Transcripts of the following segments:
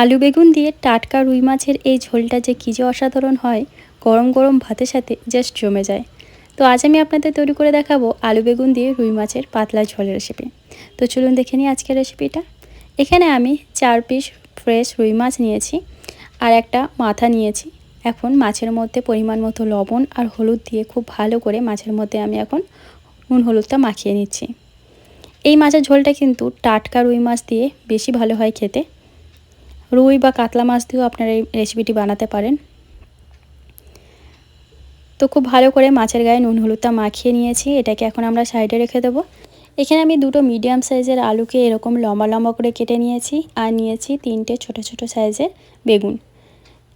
আলু বেগুন দিয়ে টাটকা রুই মাছের এই ঝোলটা যে কী যে অসাধারণ হয়, গরম গরম ভাতের সাথে জাস্ট জমে যায়। তো আজ আমি আপনাদের তৈরি করে দেখাবো আলু বেগুন দিয়ে রুই মাছের পাতলা ঝোলের রেসিপি তো চলুন দেখে নিই আজকের রেসিপিটা এখানে আমি চার পিস ফ্রেশ রুই মাছ নিয়েছি আর একটা মাথা নিয়েছি। এখন মাছের মধ্যে পরিমাণ মতো লবণ আর হলুদ দিয়ে খুব ভালো করে মাছের মধ্যে আমি এখন নুন হলুদটা মাখিয়ে নিচ্ছি। এই মাছের ঝোলটা কিন্তু টাটকা রুই মাছ দিয়ে বেশি ভালো হয় খেতে। রুই বা কাতলা মাছ দিয়েও আপনারা এই রেসিপিটি বানাতে পারেন। তো খুব ভালো করে মাছের গায়ে নুন হলুদটা মাখিয়ে নিয়েছি, এটাকে এখন আমরা সাইডে রেখে দেবো। এখানে আমি দুটো মিডিয়াম সাইজের আলুকে এরকম লম্বা লম্বা করে কেটে নিয়েছি আর নিয়েছি তিনটে ছোট ছোট সাইজের বেগুন।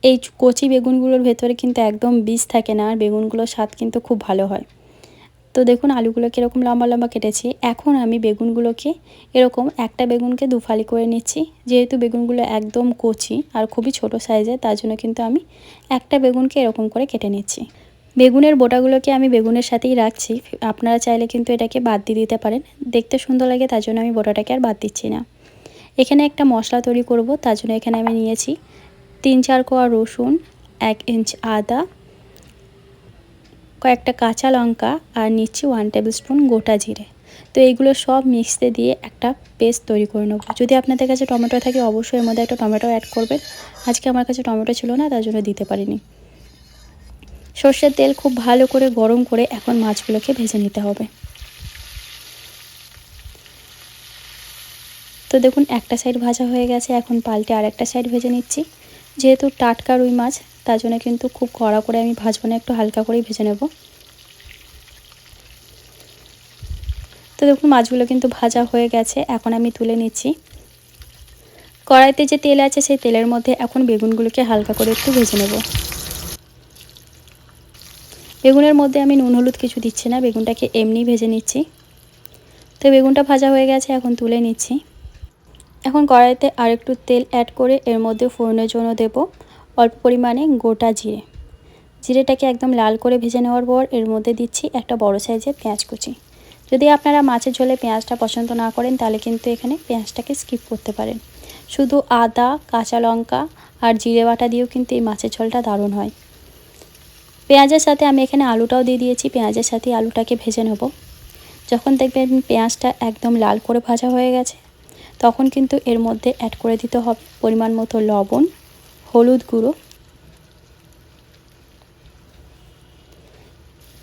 এই কচি বেগুনগুলোর ভেতরে কিন্তু একদম বীজ থাকে না, আর বেগুনগুলোর স্বাদ কিন্তু খুব ভালো হয়। তো দেখুন, আলুগুলো কীরকম লম্বা লম্বা কেটেছি। এখন আমি বেগুনগুলোকে এরকম একটা বেগুনকে দুফালি করে নিচ্ছি। যেহেতু বেগুনগুলো একদম কচি আর খুবই ছোট সাইজের তার জন্য কিন্তু আমি একটা বেগুনকে এরকম করে কেটে নিচ্ছি। বেগুনের বোটাগুলোকে আমি বেগুনের সাথেই রাখছি। আপনারা চাইলে কিন্তু এটাকে বাদ দিয়ে দিতে পারেন। দেখতে সুন্দর লাগে, তার জন্য আমি বোটাটাকে আর বাদ দিচ্ছি না। এখানে একটা মশলা তৈরি করব, তার জন্য এখানে আমি নিয়েছি তিন চার কোয়া রসুন, এক ইঞ্চ আদা কয়েকটা কাঁচা লঙ্কা আর নিচ্ছি ওয়ান টেবিল স্পুন গোটা জিরে। তো এইগুলো সব মিক্সতে দিয়ে একটা পেস্ট তৈরি করে নেব। যদি আপনাদের কাছে টমেটো থাকে, অবশ্যই এর মধ্যে একটা টমেটো অ্যাড করবেন। আজকে আমার কাছে টমেটো ছিল না, তার জন্য দিতে পারিনি। সর্ষের তেল খুব ভালো করে গরম করে এখন মাছগুলোকে ভেজে নিতে হবে। তো দেখুন, একটা সাইড ভাজা হয়ে গেছে, এখন পাল্টে আর একটা সাইড ভেজে নিচ্ছি। যেহেতু টাটকা রুই মাছ তার জন্য কিন্তু খুব কড়া করে আমি ভাজবো না একটু হালকা করেই ভেজে নেব। তো দেখুন, মাছগুলো কিন্তু ভাজা হয়ে গেছে, এখন আমি তুলে নিচ্ছি। কড়াইতে যে তেল আছে, সেই তেলের মধ্যে এখন বেগুনগুলোকে হালকা করে একটু ভেজে নেব। বেগুনের মধ্যে আমি নুন, হলুদ কিছু দিচ্ছি না, বেগুনটাকে এমনি ভেজে নিচ্ছি। তো বেগুনটা ভাজা হয়ে গেছে, এখন তুলে নিচ্ছি। এখন কড়াইতে আরেকটু তেল অ্যাড করে এর মধ্যে ফোড়নের জন্য দেব। অল্প পরিমাণে গোটা জিরে। জিরেটাকে একদম লাল করে ভেজে নেওয়ার পর এর মধ্যে দিচ্ছি একটা বড় সাইজের পেঁয়াজ কুচি। যদি আপনারা মাছের ঝোলে পেঁয়াজটা পছন্দ না করেন, তাহলে কিন্তু এখানে পেঁয়াজটাকে স্কিপ করতে পারেন। শুধু আদা, কাঁচা লঙ্কা আর জিরে বাটা দিয়েও কিন্তু এই মাছের ঝোলটা দারুণ হয়। পেঁয়াজের সাথে আমি এখানে আলুটাও দিয়ে দিয়েছি, পেঁয়াজের সাথে আলুটাকে ভেজে নেব। যখন দেখবেন পেঁয়াজটা একদম লাল করে ভাজা হয়ে গেছে, তখন কিন্তু এর মধ্যে অ্যাড করে দিতে হবে পরিমাণ মতো লবণ হলুদ গুঁড়ো,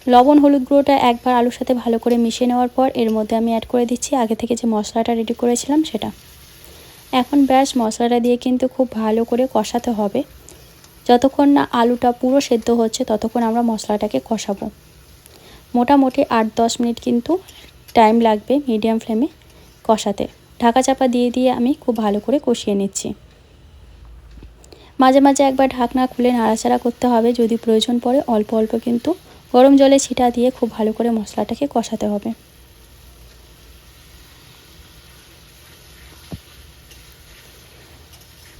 লবণ হলুদ গুঁড়োটা একবার আলুর সাথে ভালো করে মিশিয়ে নেওয়ার পর এর মধ্যে আমি অ্যাড করে দিচ্ছি। আগে থেকে যে মশলাটা রেডি করেছিলাম সেটা। এখন ব্যাস মশলাটা দিয়ে কিন্তু খুব ভালো করে কষাতে হবে। যতক্ষণ না আলুটা পুরো সেদ্ধ হচ্ছে ততক্ষণ আমরা মশলাটাকে কষাবো। মোটামুটি আট দশ মিনিট কিন্তু টাইম লাগবে মিডিয়াম ফ্লেমে কষাতে। ঢাকা চাপা দিয়ে দিয়ে আমি খুব ভালো করে কষিয়ে নিচ্ছি। মাঝে মাঝে একবার ঢাকনা খুলে নাড়াচাড়া করতে হবে। যদি প্রয়োজন পড়ে অল্প অল্প কিন্তু গরম জলে ছিটা দিয়ে খুব ভালো করে মশলাটাকে কষাতে হবে।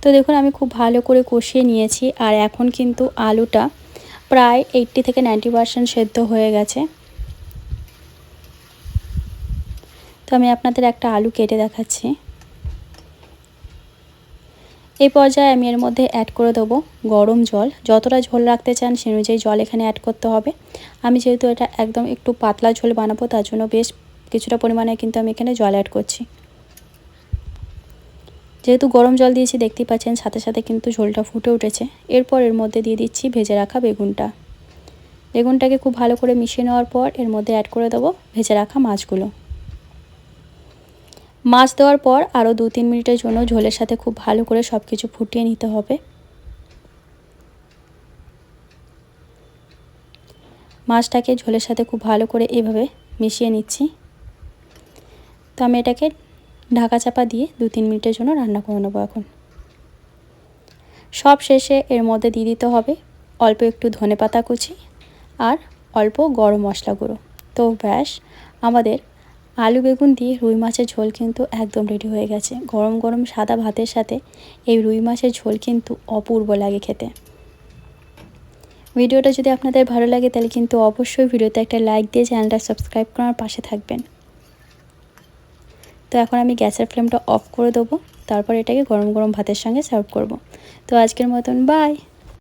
তো দেখুন, আমি খুব ভালো করে কষিয়ে নিয়েছি আর এখন কিন্তু আলুটা প্রায় এইটটি থেকে নাইনটি পারসেন্ট সেদ্ধ হয়ে গেছে। তো আমি আপনাদের একটা আলু কেটে দেখাচ্ছি। এই পর্যায়ে আমি এর মধ্যে অ্যাড করে দেবো গরম জল। যতটা ঝোল রাখতে চান সে অনুযায়ী জল এখানে অ্যাড করতে হবে। আমি যেহেতু এটা একদম একটু পাতলা ঝোল বানাবো, তার জন্য বেশ কিছুটা পরিমাণে কিন্তু আমি এখানে জল অ্যাড করছি। যেহেতু গরম জল দিয়েছি, দেখতেই পাচ্ছেন সাথে সাথে কিন্তু ঝোলটা ফুটে উঠেছে। এরপর এর মধ্যে দিয়ে দিচ্ছি ভেজে রাখা বেগুনটা। বেগুনটাকে খুব ভালো করে মিশিয়ে নেওয়ার পর এর মধ্যে অ্যাড করে দেবো ভেজে রাখা মাছগুলো। মাছ দেওয়ার পর আরও দু তিন মিনিটের জন্য ঝোলের সাথে খুব ভালো করে সব কিছু ফুটিয়ে নিতে হবে। মাছটাকে ঝোলের সাথে খুব ভালো করে এভাবে মিশিয়ে নিচ্ছি। তো আমি এটাকে ঢাকা চাপা দিয়ে দু তিন মিনিটের জন্য রান্না করে নেব এখন। সব শেষে এর মধ্যে দিয়ে দিতে হবে অল্প একটু ধনে পাতা কুচি আর অল্প গরম মশলা গুঁড়ো। তো ব্যাস, আমাদের আলু, বেগুন দিয়ে রুই মাছের ঝোল কিন্তু একদম রেডি হয়ে গেছে। গরম গরম সাদা ভাতের সাথে এই রুই মাছের ঝোল কিন্তু অপূর্ব লাগে খেতে। ভিডিওটা যদি আপনাদের ভালো লাগে, তাহলে কিন্তু অবশ্যই ভিডিওতে একটা লাইক দিয়ে চ্যানেলটা সাবস্ক্রাইব করার পাশে থাকবেন। তো এখন আমি গ্যাসের ফ্লেমটা অফ করে দেবো, তারপর এটাকে গরম গরম ভাতের সঙ্গে সার্ভ করব। তো আজকের মতন বাই